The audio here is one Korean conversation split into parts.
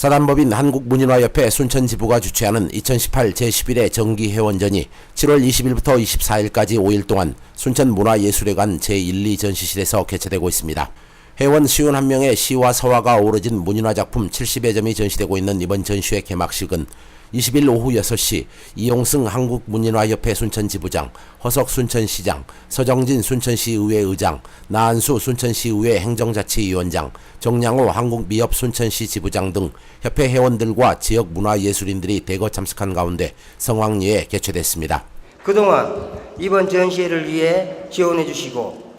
사단법인 한국문인화협회 순천지부가 주최하는 2018 제11회 정기회원전이 7월 20일부터 24일까지 5일 동안 순천문화예술회관 제1, 2 전시실에서 개최되고 있습니다. 회원 51명의 시와 서화가 어우러진 문인화 작품 70여 점이 전시되고 있는 이번 전시회 개막식은 20일 오후 6시 이용승 한국문인화협회 순천지부장, 허석 순천시장, 서정진 순천시의회 의장, 나한수 순천시의회 행정자치위원장, 정량호 한국미협 순천시 지부장 등 협회 회원들과 지역 문화예술인들이 대거 참석한 가운데 성황리에 개최됐습니다. 그동안 이번 전시회를 위해 지원해 주시고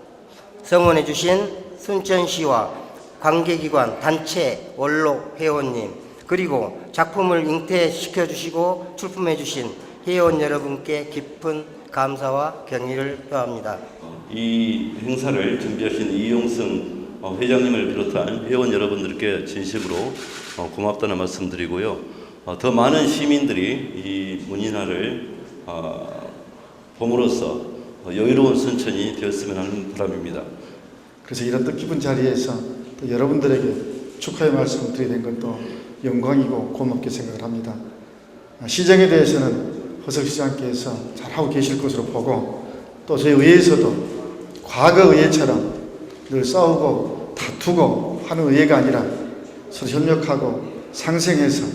성원해 주신 순천시와 관계기관, 단체, 원로 회원님 그리고 작품을 잉태시켜 주시고 출품해 주신 회원 여러분께 깊은 감사와 경의를 표합니다. 이 행사를 준비하신 이용승 어, 회장님을 비롯한 회원 여러분들께 진심으로 어, 고맙다는 말씀드리고요. 어, 더 많은 시민들이 이 문인화를 어, 봄으로써 어, 여유로운 순천이 되었으면 하는 바람입니다. 그래서 이런 뜻깊은 자리에서 또 여러분들에게 축하의 말씀을 드리게 된 것도 영광이고 고맙게 생각을 합니다. 아, 시정에 대해서는 허석 시장께서 잘하고 계실 것으로 보고 또 저희 의회에서도 과거 의회처럼 늘 싸우고 다투고 하는 의회가 아니라 서로 협력하고 상생해서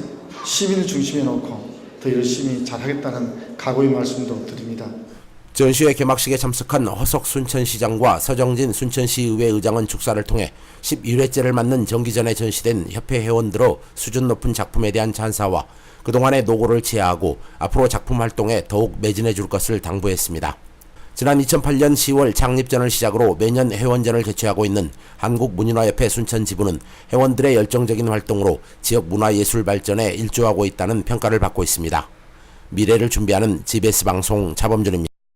시민을 중심에 놓고 더 열심히 잘하겠다는 각오의 말씀도 드립니다. 전시회 개막식에 참석한 허석 순천시장과 서정진 순천시의회 의장은 축사를 통해 11회째를 맞는 정기전에 전시된 협회 회원들의 수준 높은 작품에 대한 찬사와 그동안의 노고를 제하고 앞으로 작품 활동에 더욱 매진해 줄 것을 당부했습니다. 지난 2008년 10월 창립전을 시작으로 매년 회원전을 개최하고 있는 한국문인화협회 순천지부는 회원들의 열정적인 활동으로 지역 문화예술 발전에 일조하고 있다는 평가를 받고 있습니다. 미래를 준비하는 GBS 방송 차범준입니다.